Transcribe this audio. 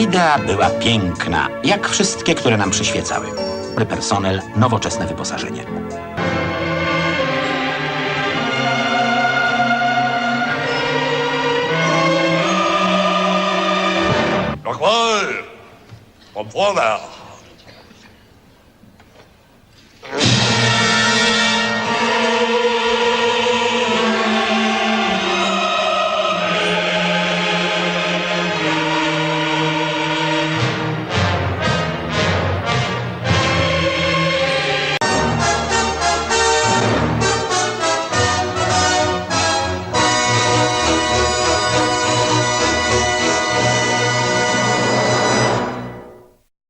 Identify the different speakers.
Speaker 1: Idea była piękna, jak wszystkie, które nam przyświecały. Dobry personel, nowoczesne wyposażenie.
Speaker 2: Rockwell! Vom Vorwerk!